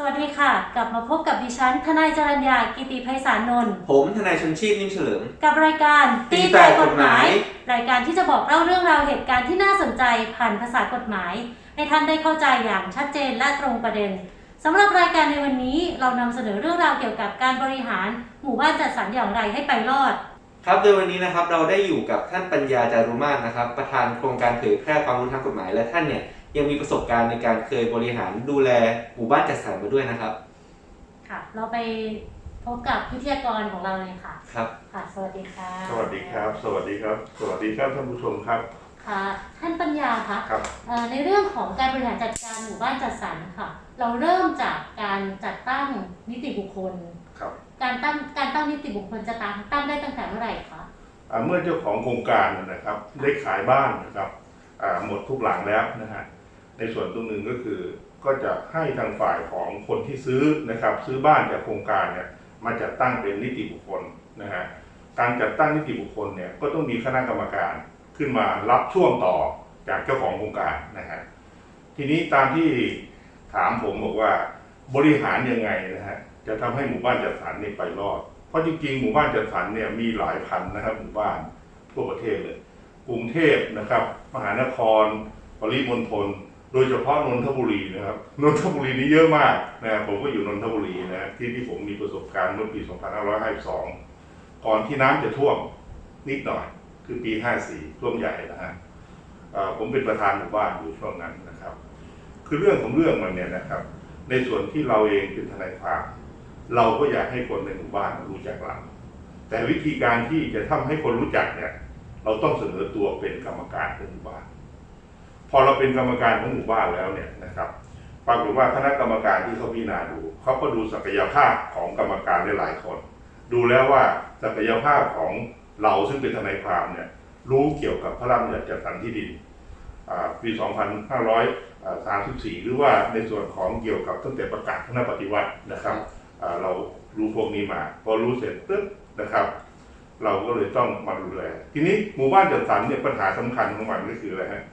สวัสดีค่ะ กลับมาพบกับดิฉัน ทนายจรัญญากิติไพศาลนนท์ผมทนายชนชีพนิ่มเฉลิม กับรายการตีแตกกฎหมาย รายการที่จะบอกเล่าเรื่องราวเหตุการณ์ที่น่าสนใจผ่านภาษากฎหมาย ให้ท่านได้เข้าใจอย่างชัดเจนและตรงประเด็นสำหรับรายการในวันนี้เรานำเสนอเรื่องราวเกี่ยวกับการบริหาร หมู่บ้านจัดสรรอย่างไรให้ไปรอด ครับโดยวันนี้นะครับเราได้อยู่กับท่านปัญญาจารุมาศนะครับ ประธานโครงการเผยแพร่ความรู้ทางกฎหมายและท่านเนี่ย ยังมีประสบการณ์ในการเคยบริหารดูแลหมู่บ้านจัดสรรมาด้วยนะครับ ค่ะ เราไปพบกับวิทยากรของเราเลยค่ะ ครับ ค่ะ สวัสดีค่ะ สวัสดีครับ สวัสดีครับ สวัสดีครับท่านผู้ชมครับ ค่ะ ท่านปัญญาคะครับ เอ่อในเรื่องของการบริหารจัดการหมู่บ้านจัดสรรค่ะ เราเริ่มจากการจัดตั้งนิติบุคคล ครับการตั้งการตั้งนิติบุคคลจะตั้งตั้งได้ตั้งแต่เมื่อไหร่คะ อ่าเมื่อเจ้าของโครงการนะครับ ได้ขายบ้านนะครับอ่าหมดทุกหลังแล้วนะฮะ ในส่วนตรงนึงก็คือ ก็จะให้ทางฝ่ายของคนที่ซื้อนะครับ ซื้อบ้านจากโครงการเนี่ยมาจัดตั้งเป็นนิติบุคคลนะฮะการจัดตั้งนิติบุคคลเนี่ยก็ต้องมีคณะกรรมการขึ้นมารับช่วงต่อจากเจ้าของโครงการนะฮะทีนี้ตามที่ถามผมบอกว่าบริหารยังไงนะฮะจะทำให้หมู่บ้านจัดสรรเนี่ยไปรอด เพราะจริงๆหมู่บ้านจัดสรรเนี่ยมีหลายพันนะครับหมู่บ้านทั่วประเทศเลยกรุงเทพนะครับ มหานคร ปริมณฑล โดยเฉพาะนนทบุรีนะครับนนทบุรีนี่เยอะมากนะครับผมก็อยู่นนทบุรีนะที่ที่ผมมีประสบการณ์เมื่อปี 2552 ก่อนที่น้ำจะท่วมนิดหน่อย คือปี 54 ท่วมใหญ่นะฮะผมเป็นประธานหมู่บ้านอยู่ช่วงนั้นนะครับ คือเรื่องของเรื่องมันเนี่ยนะครับ ในส่วนที่เราเองเป็นทนายความเราก็อยากให้คนในหมู่บ้านรู้จักเราแต่วิธีการที่จะทำให้คนรู้จักเนี่ย เราต้องเสนอตัวเป็นกรรมการของหมู่บ้าน พอเราเป็นกรรมการของหมู่บ้านแล้วเนี่ยนะครับปรากฏว่าคณะกรรมการที่เขาพิจารณาดูเขาก็ดูศักยภาพของกรรมการได้หลายคน ดูแล้วว่าศักยภาพของเราซึ่งเป็นทนายความเนี่ยรู้เกี่ยวกับพระราชบัญญัติจัดสรรที่ดินอ่าปี 2534 หรือว่าในส่วนของเกี่ยวกับตั้งแต่ประกาศคณะปฏิวัตินะครับเรารู้พวกนี้มา พอรู้เสร็จปึ๊บนะครับ เราก็เลยต้องมาดูแลทีนี้หมู่บ้านจัดสรรเนี่ยปัญหาสำคัญของมันก็คืออะไรฮะ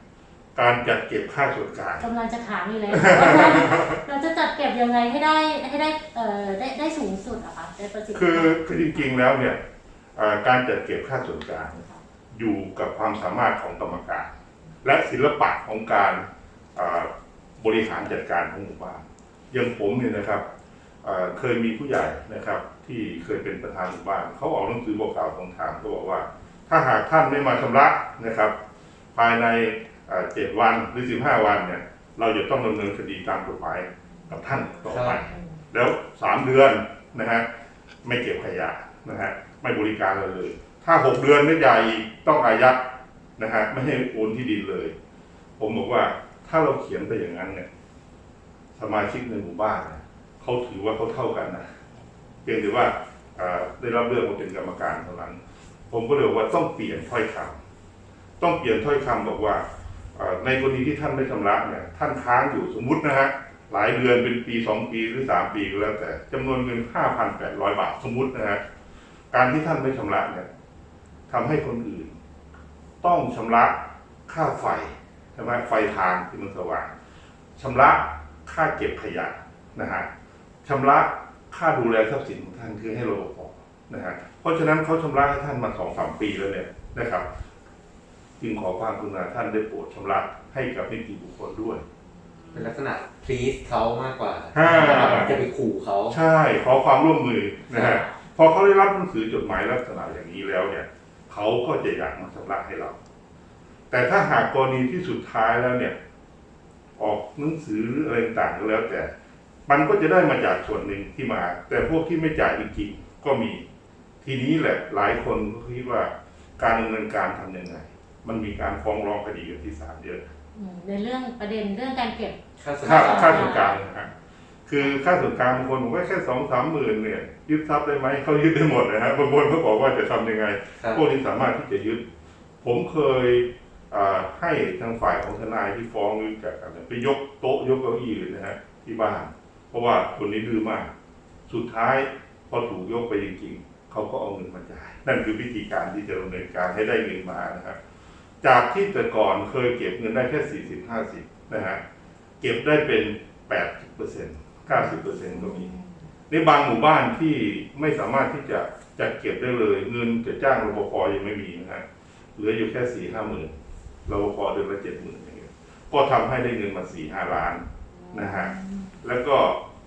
การจัดเก็บค่าส่วนกลาง กำลังจะถามอยู่แล้วเราจะจัดเก็บยังไงให้ได้ให้ได้เอ่อได้ได้สูงสุดอะคะได้ประสิทธิภาพคือคือจริงๆแล้วเนี่ยเอ่อการจัดเก็บค่าส่วนกลางอยู่กับความสามารถของกรรมการ และศิลปะของการเอ่อบริหารจัดการของหมู่บ้านอย่างผมเนี่ยนะครับเอ่อเคยมีผู้ใหญ่นะครับ ที่เคยเป็นประธานหมู่บ้านเขาออกหนังสือบอกกล่าวตรงทางเขาบอกว่า ถ้าหากท่านไม่มาชำระนะครับ ภายใน เอ่อเจ็ดวันหรือสิบห้าวันเนี่ย เราจะต้องดำเนินคดีตามกฎหมายกับท่านต่อไป แล้วสามเดือนนะฮะไม่เก็บขยะนะฮะไม่บริการเราเลย ถ้าหกเดือนไม่จ่ายอีกต้องอายัดนะฮะไม่ให้โอนที่ดินเลย ผมบอกว่าถ้าเราเขียนไปอย่างนั้นเนี่ย สมาชิกในหมู่บ้านเนี่ยเขาถือว่าเขาเท่ากันนะเพียงแต่ว่าเอ่อได้รับเลือกมาเป็นกรรมการเท่านั้น ผมก็เลยบอกว่าต้องเปลี่ยนถ้อยคำต้องเปลี่ยนถ้อยคำบอกว่าเอ่อ ในกรณีที่ท่านไม่ชำระเนี่ยท่านค้างอยู่สมมุตินะฮะหลายเดือนเป็นปีสองปีหรือสามปีก็แล้วแต่จำนวนเงินห้าพันแปดร้อยบาทสมมุตินะฮะการที่ท่านไม่ชำระเนี่ยทำให้คนอื่น ต้องชำระค่าไฟใช่ไหมไฟทางที่มันสว่างชำระค่าเก็บขยะนะฮะชำระค่าดูแลทรัพย์สินของท่านคือให้รปภนะฮะเพราะฉะนั้นเขาชำระให้ท่านมาสองสามปีแล้วเนี่ยนะครับ จึงขอความกรุณาท่านได้โปรดชำระให้กับนิติบุคคลด้วย เป็นลักษณะ please เขามากกว่าอ่า จะไปขู่เขาใช่ขอความร่วมมือนะฮะพอเขาได้รับหนังสือจดหมายลักษณะอย่างนี้แล้วเนี่ยเขาก็จะอยากมาชำระให้เรา แต่ถ้าหากกรณีที่สุดท้ายแล้วเนี่ย ออกหนังสือหรืออะไรต่างๆก็แล้ว แต่ มันก็จะได้มาจากส่วนหนึ่งที่มา แต่พวกที่ไม่จ่ายจริงๆก็มี ทีนี้แหละหลายคนก็คิดว่าการดำเนินการทำยังไง มันมีการฟ้องร้องคดีกันที่ศาลเยอะอืมในเรื่องประเด็นเรื่องการเก็บ ค่าส่วนค่าต่างค่าส่วนกลางนะฮะคือค่าส่วนกลางบางคนบอกว่าแค่สองสามหมื่นเนี่ยยึดทรัพย์ได้ไหมเขายึดได้หมดนะฮะบางคนเขาบอกว่าจะทำยังไง ครับพวกนี้สามารถที่จะยึด ผมเคยอ่าให้ทางฝ่ายของทนายที่ฟ้องรู้จักกันเนี่ยไปยกโต๊ะยกเก้าอี้เลยนะฮะที่บ้าน เพราะว่าคนนี้ดื้อมาก สุดท้ายพอถูกยกไปจริงๆเขาก็เอาเงินมาจ่าย นั่นคือวิธีการที่จะดำเนินการให้ได้เงินมานะครับ จากที่แต่ก่อนเคยเก็บเงินได้แค่สี่สิบห้าสิบนะฮะเก็บได้เป็นแปดสิบเปอร์เซ็นต์90%ก็มีในบางหมู่บ้านที่ไม่สามารถที่จะจัดเก็บได้เลย เงินจะจ้างรปภยังไม่มีนะฮะเหลืออยู่แค่สี่ห้าหมื่นรปภเดือนละเจ็ดหมื่นอย่างเงี้ยก็ทำให้ได้เงินมาสี่ห้าล้านนะฮะแล้วก็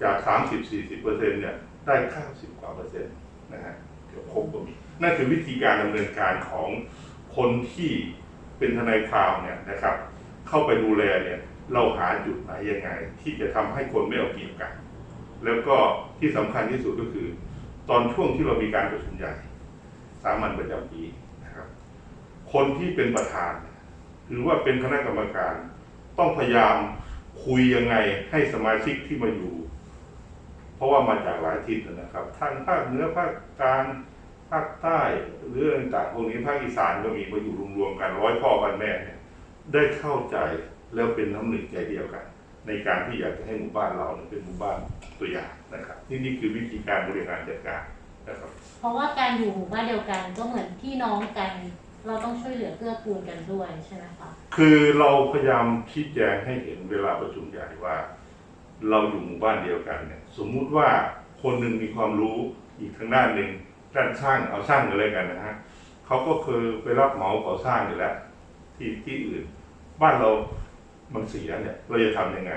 จาก30-40เปอร์เซ็นต์เนี่ยได้90กว่าเปอร์เซ็นต์นะฮะเกือบครบก็มีนั่นคือวิธีการดำเนินการของคนที่ เป็นทนายความเนี่ยนะครับ เข้าไปดูแลเนี่ยเราหาจุดไหนยังไง ที่จะทำให้คนไม่เอาเปรียบกัน แล้วก็ที่สำคัญที่สุดก็คือ ตอนช่วงที่เรามีการประชุมใหญ่สามัญประจำปีนะครับ คนที่เป็นประธาน หรือว่าเป็นคณะกรรมการ ต้องพยายามคุยยังไงให้สมาชิกที่มาอยู่ เพราะว่ามาจากหลายทิศนะครับทางภาคเหนือภาคกลาง ภาคใต้หรืออะไรต่างๆพวกนี้ภาคอีสานก็มีมาอยู่รวมๆกันร้อยพ่อพันแม่เนี่ยได้เข้าใจแล้วเป็นน้ำหนึ่งใจเดียวกัน ในการที่อยากจะให้หมู่บ้านเราเนี่ยเป็นหมู่บ้านตัวอย่างนะครับนี่นี่คือวิธีการบริหารจัดการนะครับเพราะว่าการอยู่หมู่บ้านเดียวกันก็เหมือนพี่น้องกัน เราต้องช่วยเหลือเกื้อกูลกันด้วยใช่ไหมคะคือเราพยายามชี้แจงให้เห็นเวลาประชุมใหญ่ว่า เราอยู่หมู่บ้านเดียวกันเนี่ยสมมุติว่าคนหนึ่งมีความรู้อีกทางด้านหนึ่ง ด้านช่างเอาช่างกันเลยกันนะฮะเขาก็เคยไปรับเหมาก่อสร้างอยู่แล้ว ที่ที่อื่น บ้านเรามันเสียเนี่ย เราจะทำยังไง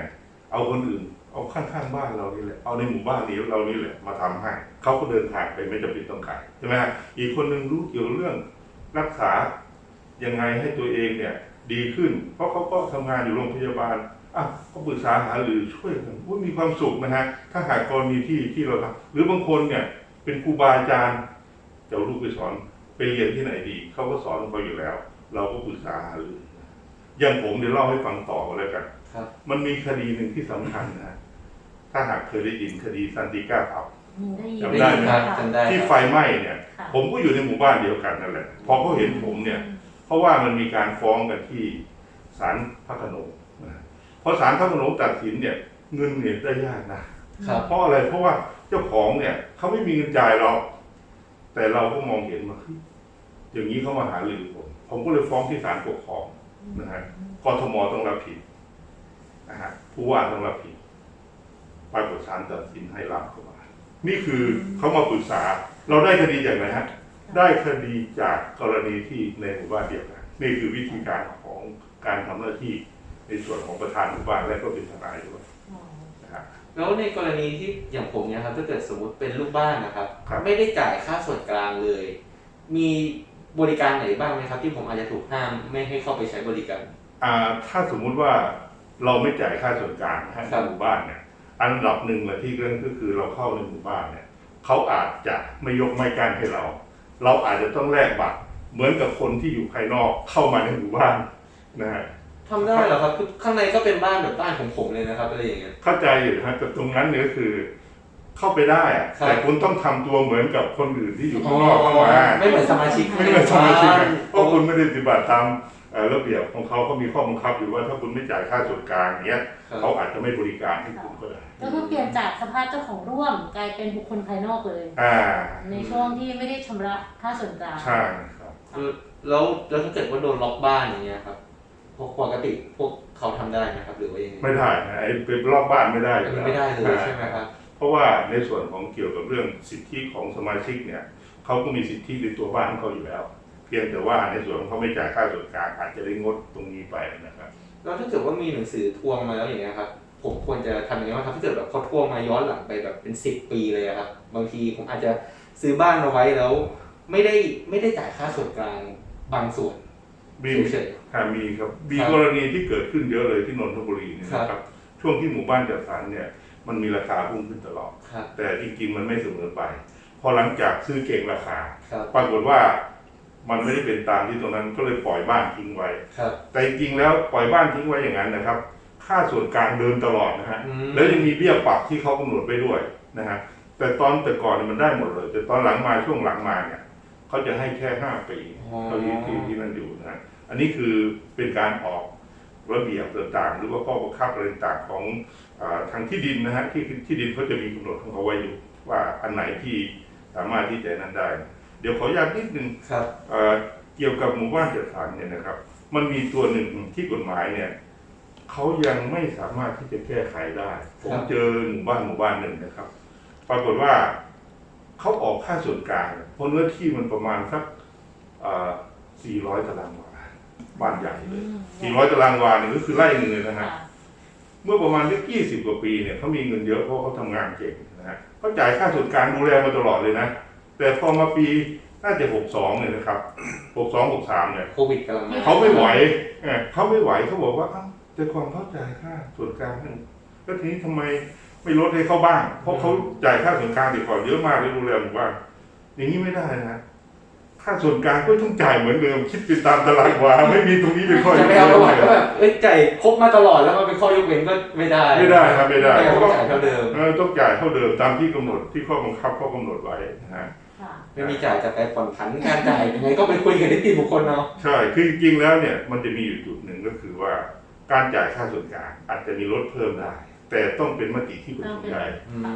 เอาคนอื่น เอาข้างๆบ้านเรานี่แหละเอาในหมู่บ้านนี้เรานี่แหละมาทำให้เขาก็เดินทางไปไม่จำเป็นต้องขายใช่ไหมฮะอีกคนหนึ่งรู้เกี่ยวเรื่องรักษายังไงให้ตัวเองเนี่ย ดีขึ้น เพราะเขาก็ทำงานอยู่โรงพยาบาลอะก็ปรึกษาหาหรือช่วยกันอุ๊ยมีความสุขนะฮะถ้าหากกรณีที่ที่เราทำหรือบางคนเนี่ย เป็นครูบาอาจารย์จะเอาลูกไปสอนไปเรียนที่ไหนดี เขาก็สอนเขาอยู่แล้ว เราก็ปรึกษาหาหรืออย่างผมเดี๋ยวเล่าให้ฟังต่อกันแล้วกันครับมันมีคดีหนึ่งที่สำคัญนะฮะถ้าหากเคยได้ยินคดีซันติก้าเผาอืมได้ยินจำได้ไหมครับค่ะจำได้ที่ครับไฟไหม้เนี่ยค่ะผมก็อยู่ในหมู่บ้านเดียวกันนั่นแหละ พอเขาเห็นผมเนี่ย เพราะว่ามันมีการฟ้องกันที่ศาลพระโขนงนะเพราะศาลพระโขนงตัดสินเนี่ย เงินเนี่ยได้ยากนะ ครับ เพราะอะไรเพราะว่าเจ้าของเนี่ยเขาไม่มีเงินจ่ายเราแต่เราก็มองเห็นมาเฮ้ยอย่างนี้เขามาหารือผม ผมก็เลยฟ้องที่ศาลปกครองนะฮะกทมต้องรับผิดนะฮะผู้ว่าต้องรับผิดปรากฏศาลตัดสินให้รับเข้ามานี่คือเขามาปรึกษา เราได้คดีจากไหนฮะได้คดีจากกรณีที่ในหมู่บ้านเดียวกันนี่คือวิธีการของการทำหน้าที่ในส่วนของประธานหมู่บ้านและก็เป็นทนายด้วยอ๋อนะฮะ แล้วในกรณีที่อย่างผมเนี่ยครับถ้าเกิดสมมติเป็นลูกบ้านนะครับ ครับ ไม่ได้จ่ายค่าส่วนกลางเลย มีบริการไหนบ้างไหมครับ ที่ผมอาจจะถูกห้ามไม่ให้เข้าไปใช้บริการ อ่าถ้าสมมุติว่าเราไม่จ่ายค่าส่วนกลางนะฮะครับในหมู่บ้านเนี่ย อันดับหนึ่งเลยที่เรื่องก็คือเราเข้าในหมู่บ้านเนี่ยเขาอาจจะไม่ยกไม่กั้นให้เรา เราอาจจะต้องแลกบัตรเหมือนกับคนที่อยู่ภายนอกเข้ามาในหมู่บ้านนะฮะ ทำได้เหรอครับคือข้างในก็เป็นบ้านแบบบ้านของผมเลยนะครับอะไรอย่างเงี้ย เข้าใจอยู่นะฮะแต่ตรงนั้นเนี่ยก็คือ เข้าไปได้อะครับ แต่คุณต้องทำตัวเหมือนกับคนอื่นที่อยู่ข้างนอกเข้ามาไม่เหมือนสมาชิกไม่เหมือนสมาชิกบ้อะเพราะคุณไม่ได้ปฏิบัติตามเอ่อระเบียบของเขาเขามีข้อบังคับอยู่ว่าถ้าคุณไม่จ่ายค่าส่วนกลางอย่างเงี้ยครับ เขาอาจจะไม่บริการให้คุณก็ได้ ก็คือเปลี่ยนจากสภาพเจ้าของร่วมกลายเป็นบุคคลภายนอกเลย อ่าในช่วงที่ไม่ได้ชำระค่าส่วนกลางใช่ครับ แล้วแล้วถ้าเกิดว่าโดนล็อกบ้านอย่างเงี้ยครับพวก ปกติพวกเขาทำได้นะครับ หรือว่ายังไงไม่ได้นะไอ้เป็นรอบบ้านไม่ได้อันยู่นี้แล้วไม่ได้เลยใช่ไหมครับเพราะว่าในส่วนของเกี่ยวกับเรื่องสิทธิของสมาชิกเนี่ยเขาก็มีสิทธิในตัวบ้านของเขาอยู่แล้ว เพียงแต่ว่าในส่วนของเขาไม่จ่ายค่าส่วนกลางอาจจะได้งดตรงนี้ไปนะครับแล้วถ้าเกิดว่ามีหนังสือทวงมาแล้วอย่างเงี้ยครับผมควรจะทำยังไงบ้างครับถ้าเกิดแบบเขาทวงมาย้อนหลังไปแบบเป็นสิบปีเลยอะครับบางทีผมอาจจะซื้อบ้านเอาไว้แล้ว ไม่ได้ไม่ได้จ่ายค่าส่วนกลางบางส่วนมีเฉยค่ะ มีครับมีครับกรณีที่เกิดขึ้นเยอะเลยที่นนทบุรีเนี่ยนะคครัรับบช่วงที่หมู่บ้านจัดสรรเนี่ย มันมีราคาพุ่งขึ้นตลอดๆครับแต่จริงๆมันไม่เสมอไป พอหลังจากซื้อเก่งราคาครับปรากฏว่ามันไม่ได้เป็นตามที่ตรงนั้นก็เลยปล่อยบ้านทิ้งไว้ครับแต่จริงๆแล้วปล่อยบ้านทิ้งไว้อย่างนั้นนะครับ ค่าส่วนกลางเดินตลอดนะฮะอืมแล้วยังมีเบี้ยปรับที่เขากำหนดไว้ด้วยนะฮะ แต่ตอนแต่ก่อนเนี่ยมันได้หมดเลย แต่ตอนหลังมาช่วงหลังมาเนี่ย เขาจะให้แค่ห้าปีอ๋อเท่าที่ที่ที่นั่นอยู่นะฮะอันนี้คือเป็นการออกระเบียบต่างๆ หรือว่าข้อบังคับอะไรต่างๆของอาทางที่ดินนะฮะที่ที่ดินเขาจะมีกำหนดของเขาไว้อยู่ ว่าอันไหนที่สามารถที่จะนั้นได้ เดี๋ยวขออนุญาตนิดนึงครับเอ่อเกี่ยวกับหมู่บ้านจัดสรรเนี่ยนะครับ มันมีตัวหนึ่งที่กฎหมายเนี่ยเขายังไม่สามารถที่จะแก้ไขได้ ผมครับเจอหมู่บ้านหมู่บ้านหนึ่งนะครับ ปรากฏว่า เขาออกค่าส่วนกลางเพราะเนื้อที่มันประมาณสักสี่ร้อยตารางวาบ้านใหญ่เลยสี่ร้อยตารางวาเนี่ยก็คือไร่หนึ่งเลยนะฮะค่ะเมื่อประมาณสักยี่สิบกว่าปีเนี่ยเขามีเงินเยอะเพราะเขาทำงานเก่งนะฮะเขาจ่ายค่าส่วนกลางดูแลมาตลอดเลยนะ แต่พอมาปีน่าจะหกสองเนี่ยนะครับหกสองหกสามเนี่ยโควิดกำลังมาเขาไม่ไหวเออเขาไม่ไหวเขาบอกว่าเอ้าแต่ก่อนเขาจ่ายค่าส่วนกลางนั่นแล้วทีนี้ทำไม ไม่ลดให้เขาบ้าง เพราะเขาจ่ายค่าส่วนกลางดีก่อนเยอะมากเลยดูแลหมู่บ้านอย่างนี้ไม่ได้นะค่าส่วนกลางก็ต้องจ่ายเหมือนเดิม คิดไปตามตารางวาไม่มีตรงนี้เป็นข้อยจะกไปเว้เอานประวัติเลว่ายแบบเอ้ยจ่ายครบมาตลอดแล้วมันเป็นข้อยกเว้นก็ไม่ได้ไม่ได้ครับไม่ได้ไม่ต้องจ่ายเท่าเดิม เออต้องจ่ายเท่าเดิมตามที่กำหนดที่ข้อบังคับข้อกำหนดไว้นะฮะ ค่ะ ไม่มีจ่ายจะไปผ่อนผันการจ่ายยังไงก็ไปคุยกับนิติบุคคลเนาะใช่ คือจริงๆ แล้วเนี่ยมันจะมีอยู่จุดหนึ่งก็คือว่าการจ่ายค่าส่วนกลางอาจจะมีลดเพิ่มได้ แต่ต้องเป็นมติที่ประชุมใหญ่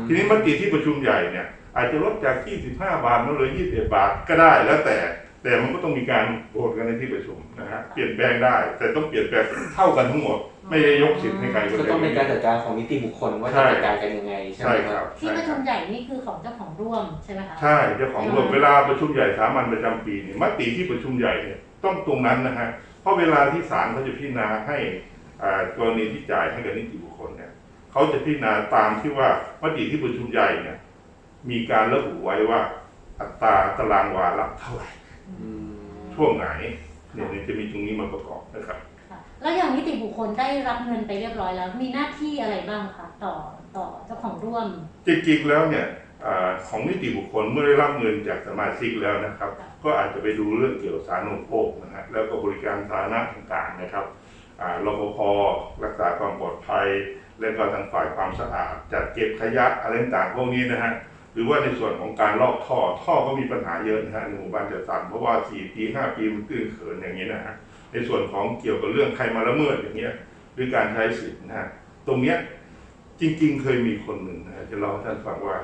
ทีนี้มติที่ประชุมใหญ่เนี่ย อาจจะลดจาก 25 บาทมาเหลือ21 บาทก็ได้แล้วแต่ แต่มันก็ต้องมีการโหวตกันในที่ประชุมนะฮะเปลี่ยนแปลงได้ แต่ต้องเปลี่ยนแปลงเท่ากันทั้งหมด ไม่ได้ยกสิทธิ์ให้ใครคนก็ใดต้องเป็นการจัดการของนิติบุคคลว่าจะจัดการกันยังไงใช่ไหใช่มคครัรับบที่ใช่ประคชุรับมใหญ่นี่คือของเจ้าของร่วมใช่ไหมคะใช่เจ้าของร่วมเวลาประชุมใหญ่สามัญประจำปีเนี่ยมติที่ประชุมใหญ่เนี่ยต้องตรงนั้นนะฮะเพราะเวลาที่ศาลเขาจะพิจารณาให้อ่ากรณีที่จ่ายให้กับนิติบุคคลเนี่ย เขาจะพิจารณาตามที่ว่ามติที่ประชุมใหญ่เนี่ย มีการระบุไว้ว่า อัตราตารางวาละเท่าไหร่อืมช่วงไหนเนี่ยเนี่ยจะมีตรงนี้มาประกอบนะครับค่ะแล้วอย่างนิติบุคคลได้รับเงินไปเรียบร้อยแล้ว มีหน้าที่อะไรบ้างคะต่อต่อเจ้าของร่วม จริงๆแล้วเนี่ยอาของนิติบุคคลเมื่อได้รับเงินจากสมาชิกแล้วนะครับ ก็อาจจะไปดูเรื่องเกี่ยวกับสาธารณูปโภคนะฮะแล้วก็บริการสาธารณะต่างๆนะครับอ่ารปภรักษาความปลอดภัย และก็ทางฝ่ายความสะอาดจัดเก็บขยะอะไรต่างพวกนี้นะฮะหรือว่าในส่วนของการลอกท่อท่อก็มีปัญหาเยอะนะฮะในหมู่บ้านจัดสรรเพราะว่า4ปี5ปีมันตื้นเขินอย่างนี้นะฮะในส่วนของเกี่ยวกับเรื่องใครมาละเมิดอย่างเงี้ยหรือการใช้สิทธิ์นะฮะตรงเนี้ยจริง ๆ เคยมีคนหนึ่งนะจะเล่าให้ท่านฟังว่า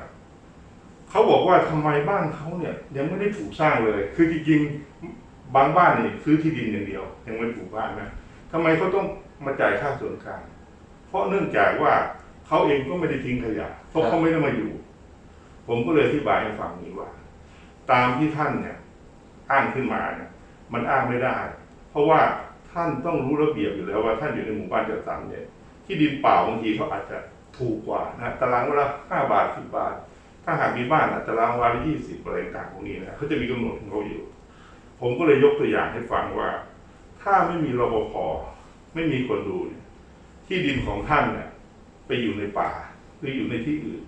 เขาบอกว่าทำไมบ้านเขาเนี่ย ยังไม่ได้ปลูกสร้างเลย คือจริงๆบางบ้านนี่ซื้อที่ดินอย่างเดียว ยังไม่ปลูกบ้านนะทำไมเขาต้องมาจ่ายค่าส่วนกลาง เพราะเนื่องจากว่าเขาเองก็ไม่ได้ทิ้งขยะเพราะเขาไม่ได้มาอยู่ ผมก็เลยอธิบายให้ฟังนี้ว่า ตามที่ท่านเนี่ย อ้างขึ้นมาเนี่ย มันอ้างไม่ได้ เพราะว่าท่านต้องรู้ระเบียบอยู่แล้วว่าท่านอยู่ในหมู่บ้านจัดสรรเนี่ยที่ดินเปล่าบางทีเขาอาจจะถูกกว่านะตารางวาละห้าบาทสิบบาท ถ้าหากมีบ้านอะตารางวาละยี่สิบอะไรต่างพวกนี้นะเขาจะมีกำหนดของเขาอยู่ ผมก็เลยยกตัวอย่างให้ฟังว่า ถ้าไม่มีรปภไม่มีคนดูเนี่ย ที่ดินของท่านเนี่ยไปอยู่ในป่าหรืออยู่ในที่อื่น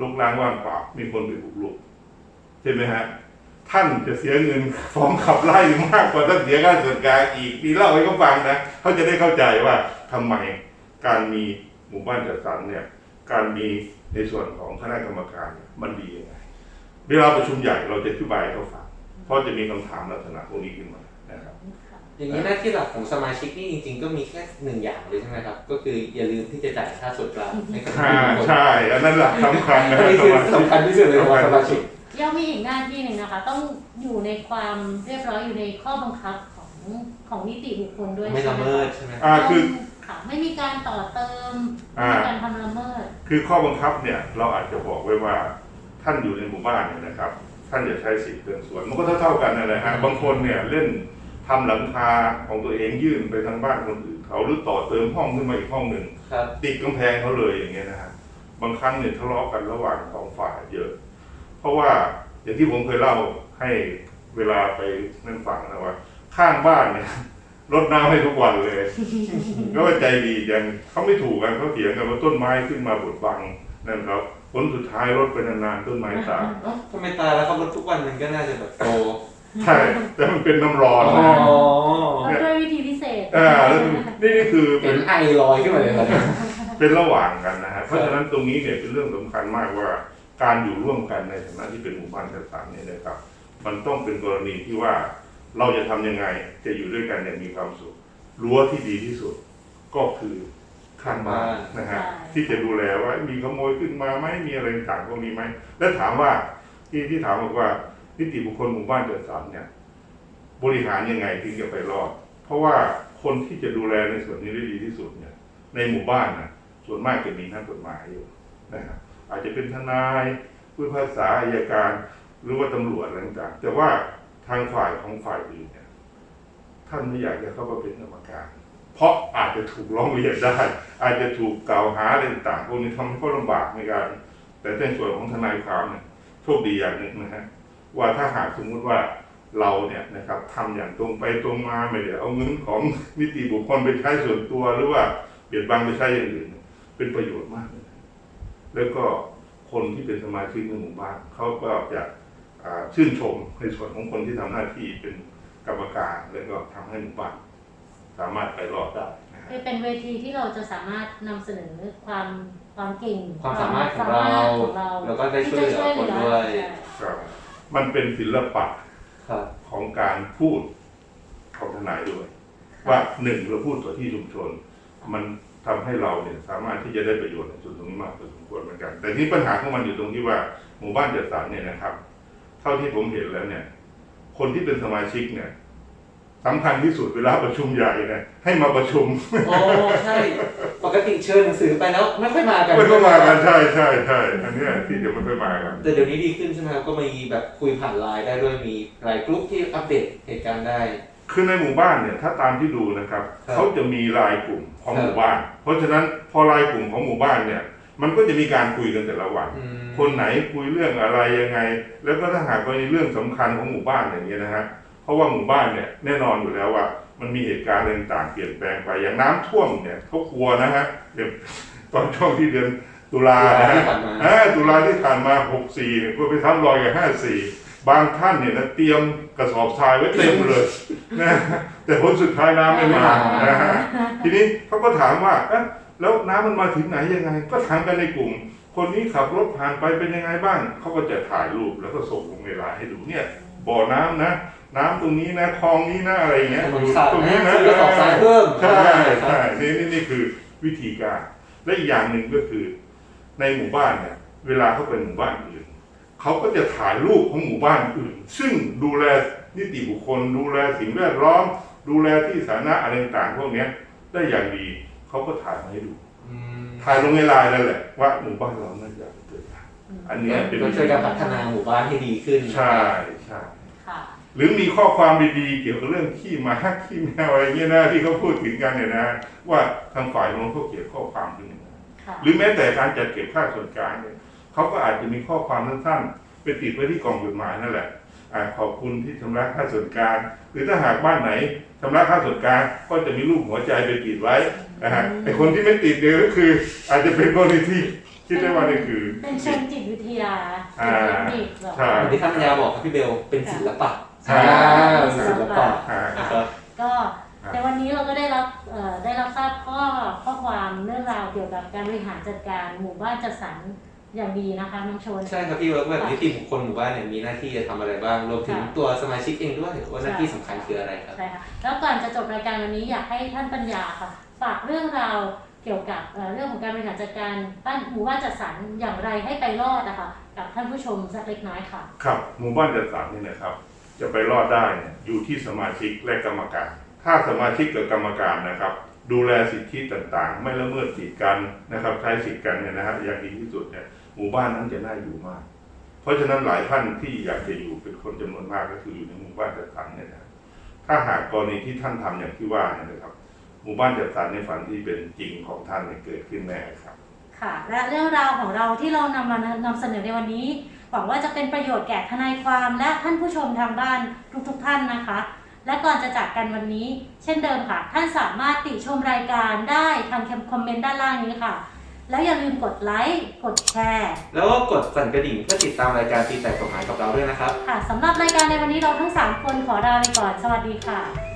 ลกล้างว่างเปล่ามีคนไปบุกรุกใช่ไหมฮะท่านจะเสียเงินฟ้องขับไล่มากกว่าท่านเสียค่าส่วนกลางอีกนี่เล่าให้เขาฟังนะเขาจะได้เข้าใจว่าทำไมการมีหมู่บ้านจัดสรรเนี่ยการมีในส่วนของคณะกรรมการเนี่ยมันดียังไงเวลาประชุมใหญ่เราจะอธิบายให้เขาฟังเพราะจะมีคำถามลักษณะพวกนี้ขึ้นมา อย่างนี้หน้าที่หลักของสมาชิกนี่จริง ๆ ก็มีแค่หนึ่งอย่างเลยใช่ไหมครับ ก็คืออย่าลืมที่จะจ่ายค่าส่วนกลางให้กับอ่านิติบุคคลใช่อันนั้นหลักสำคัญนะอันนี้คือสำคัญที่สุดเลยของสมาชิกยังมีอีกหน้าที่หนึ่งนะคะ ต้องอยู่ในความเรียบร้อยอยู่ในข้อบังคับของของนิติบุคคลด้วยไม่ละเมิดใช่ไหมอ่าคือค่ะไม่มีการต่อเติมไม่อ่ามีการทำละเมิด คือข้อบังคับเนี่ยเราอาจจะบอกไว้ว่าท่านอยู่ในหมู่บ้านเนี่ยนะครับ ท่านจะใช้สิทธิ์เดินสวนมันก็เท่าๆกันนั่นแหละฮะบางคนเนี่ยเล่น ทำหลังคาของตัวเองยื่นไปทางบ้านคนอื่นเขาหรือต่อเติมห้องขึ้นมาอีกห้องหนึ่งครับติดกำแพงเขาเลยอย่างเงี้ยนะฮะบางครั้งเนี่ยทะเลาะกันระหว่างสองฝ่ายเยอะ เพราะว่าอย่างที่ผมเคยเล่าให้เวลาไปนั่นฟังนะว่า ข้างบ้านเนี่ยรดน้ำให้ทุกวันเลยก็ว่าใจดีจังเขาไม่ถูกกันเขาเถียงกันว่าต้นไม้ขึ้นมาบดบังนั่นครับผลสุดท้ายรถไปนานๆต้นไม้ตายเอ้าทำไมตายแล้วครับรถทุกวันมันก็น่าจะแบบโต ใช่แต่มันเป็นน้ำร้อนอ๋อนะแล้วด้วยวิธีพิเศษอ่าแล้วนี่นี่คือเป็เป็นนไอลอยขึ้นมาเลยครับเป็นระหว่างกันนะฮะเพราะฉะนั้นตรงนี้เนี่ยเป็นเรื่องสำคัญมากว่า การอยู่ร่วมกันในฐานะที่เป็นหมู่บ้านจัดสรรเนี่ยนะครับ มันต้องเป็นกรณีที่ว่าเราจะทำยังไงจะอยู่ด้วยกันอย่างมีความสุขรั้วที่ดีที่สุดก็คือข้างบ้านนะฮะใช่ที่จะดูแลว่ามีขโมยขึ้นมาไหมมีอะไรต่างพวกนี้ไหมและถามว่าที่ที่ถามบอกว่า นิติบุคคลหมู่บ้านจัดสรรเนี่ย บริหารยังไงถึงจะไปรอด เพราะว่าคนที่จะดูแลในส่วนนี้ได้ดีที่สุดเนี่ย ในหมู่บ้านนะส่วนมากจะมีนักกฎหมายอยู่นะครับอาจจะเป็นทนายผู้พิพากษาอายการ หรือว่าตำรวจอะไรต่างๆแต่ว่าทางฝ่ายของฝ่ายอื่นเนี่ย ท่านไม่อยากจะเข้ามาเป็นกรรมการ เพราะอาจจะถูกร้องเรียนได้ อาจจะถูกกล่าวหาอะไรต่างๆพวกนี้ทำให้เขาลำบากในการแต่ในส่วนของทนายความเนี่ยโชคดีอย่างหนึ่งนะฮะ ว่าถ้าหากสมมุติว่าเราเนี่ยนะครับทำอย่างตรงไปตรงมาไม่ได้เอาเงินของนิติบุคคลไปใช้ส่วนตัวหรือว่าเบียดบังไปใช้อย่างอื่นเนี่ยเป็นประโยชน์มากเลยนะแล้วก็คนที่เป็นสมาชิกในหมู่บ้านเขาก็จะอ่าชื่นชมในส่วนของคนที่ทำหน้าที่เป็นกรรมการแล้วก็ทำให้หมู่บ้านสามารถไปรอดได้นะฮะเป็นเวทีที่เราจะสามารถนำเสนอความความเก่ง ความสามารถของควเรามสมถของเรา แล้วก็ได้ช่วยเหลือคนด้วยใช่ครับ มันเป็นศิลปะครับของการพูดของทนายด้วย ว่าหนึ่งเราพูดต่อที่ชุมชน มันทำให้เราเนี่ยสามารถที่จะได้ประโยชน์ในส่วนตรงนี้มากพอสมควรเหมือนกัน แต่ที่ปัญหาของมันอยู่ตรงที่ว่าหมู่บ้านจัดสรรเนี่ยนะครับ เท่าที่ผมเห็นแล้วเนี่ย คนที่เป็นสมาชิกเนี่ย สำคัญที่สุดเวลาประชุมใหญ่เนี่ยให้มาประชุมโอ้ใช่ปกติเชิญหนังสือไปแล้วไม่ค่อยมากันไม่ต้องมากันใช่ใช่ใช่อันเนี้ยที่จะไม่ค่อยมากันแต่เดี๋ยวนี้ดีขึ้นใช่ไหมครับก็มีแบบคุยผ่านไลน์ได้ด้วยมีหลายกลุ่มที่อัปเดตเหตุการณ์ได้ คือในหมู่บ้านเนี่ยถ้าตามที่ดูนะครับครับเขาจะมีรายกลุ่มของครับหมู่บ้าน เพราะฉะนั้นพอรายกลุ่มของหมู่บ้านเนี่ยมันก็จะมีการคุยกันแต่ละวันอืมคนไหนคุยเรื่องอะไรยังไง แล้วก็ถ้าหากว่ามีเรื่องสำคัญของหมู่บ้านอย่างเงี้ยนะฮะเพ ราะว่าหมู่บ้านเนี่ยแน่นอนอยู่แล้วว่า มันมีเหตุการณ์อะไรต่างๆเปลี่ยนแปลงไปอย่างน้ำท่วมเนี่ยเขากลัวนะฮะเดี๋ยวตอนช่วงที่เดือนตุลานะฮะที่ผ่านมาอ่าตุลาที่ผ่านมา64เนี่ยก็ไปทำรอยกับ54บางท่านเนี่ยนะเตรียมกระสอบทรายไว้เต็มเลยนะแต่ผลสุดท้ายน้ำไม่มานะฮะทีนี้เขาก็ถามว่าเอ๊ะแล้วน้ำมันมาถึงไหนยังไง ก็ถามกันในกลุ่ม คนนี้ขับรถผ่านไปเป็นยังไงบ้างเขาก็จะถ่ายรูปแล้วก็ส่งลงในไลน์ให้ดูเนี่ย บ่อน้ำนะ น้ำตรงนี้นะคลองนี้นะอะไรอย่างเงี้ยถนนอยู่ขาดตรงนะนี้นะซื้อกระสอบทรายเพิ่มใช่ครับใช่นี่นี่นี่คือวิธีการ และอีกอย่างหนึ่งก็คือ ในหมู่บ้านเนี่ย เวลาเขาเป็นหมู่บ้านอื่นเขาก็จะถ่ายรูปของหมู่บ้านอื่น ซึ่งดูแลนิติบุคคล ดูแลสิ่งแวดล้อม ดูแลที่สาธารณะอะไรต่างๆพวกเนี้ยได้อย่างดีเขาก็ถ่ายมาให้ดูอืมถ่ายลงในไลน์นั่นแหละว่าหมู่บ้านเราน่าจะเป็นตัวอย่าง อันเนี้ยเป็นก็ช่วยกันพัฒนาหมู่บ้านให้ดีขึ้น ใช่ใช่ค่ะ หรือมีข้อความดีๆเกี่ยวกับเรื่องขี้หมาขี้แมวอะไรเงี้ยนะที่เขาพูดถึงกันเนี่ยนะ ว่าทางฝ่ายโน้นเขาเขียนข้อความขึ้นมาค่ะหรือแม้แต่การจัดเก็บค่าส่วนกลางเนี่ยเขาก็อาจจะมีข้อความสั้นๆไปติดไว้ที่กล่องจดหมายนั่นแหละอ่าขอบคุณที่ชำระค่าส่วนกลางหรือถ้าหากบ้านไหนชำระค่าส่วนกลางก็จะมีรูปหัวใจไปติดไว้นะฮะไอคนที่ไม่ติดเนี่ยก็คือ อาจจะเป็นกรณีที่ คิดได้ว่านี่คือเป็นเชิงจิตวิทยาอ่าเทคนิคแบบใช่เหมือนที่ท่านปัญญาบอกครับพี่เบลเป็นศิลปะใช่เป็นศิลปะอ่าครับก็ในวันนี้เราก็ได้รับเอ่อได้รับทราบข้อข้อความเรื่องราวเกี่ยวกับการบริหารจัดการหมู่บ้านจัดสรรอย่างดีนะคะน้องชนใช่ครับพี่ว่าแบบนิติบุคคลหมู่บ้านเนี่ยมีหน้าที่จะทำอะไรบ้างรวมถึงค่ะตัวสมาชิกเองด้วยว่าหน้าที่สำคัญคืออะไรครับใช่ค่ะแล้วก่อนจะจบรายการวันนี้อยากให้ท่านปัญญาค่ะฝากเรื่องราว เกี่ยวกับเรื่องของการบริหารจัดการบ้านหมู่บ้านจัดสรรอย่างไรให้ไปรอดนะคะกับท่านผู้ชมสักเล็กน้อยค่ะ ครับหมู่บ้านจัดสรรนี่นะครับ จะไปรอดได้เนี่ยอยู่ที่สมาชิกและกรรมการ ถ้าสมาชิกกับกรรมการนะครับ ดูแลสิทธิต่างๆ ไม่ละเมิดสิทธิกันนะครับใช้สิทธิกันเนี่ยนะฮะอย่างดีที่สุดเนี่ยหมู่บ้านนั้นจะน่าอยู่มาก เพราะฉะนั้นหลายท่านที่อยากจะอยู่เป็นคนจำนวนมากก็คืออยู่ในหมู่บ้านจัดสรรเนี่ยนะถ้าหากกรณีที่ท่านทำอย่างที่ว่าเนี่ยนะครับ หมู่บ้านจัดสรรในฝันที่เป็นจริงของท่านเนี่ยเกิดขึ้นแน่ครับ ค่ะ และเรื่องราวของเราที่เรานำมานำเสนอในวันนี้ หวังว่าจะเป็นประโยชน์แก่ทนายความและท่านผู้ชมทางบ้านทุกๆท่านนะคะ และก่อนจะจากกันวันนี้ เช่นเดิมค่ะ ท่านสามารถติชมรายการได้ทางคอมเมนต์ด้านล่างนี้ค่ะ แล้วอย่าลืมกดไลค์กดแชร์แล้วก็กดสั่นกระดิ่งเพื่อติดตามรายการตีแต่กฎหมายกับเราด้วยนะครับ ค่ะสำหรับรายการในวันนี้เราทั้ง3คนขอลาไปก่อนสวัสดีค่ะ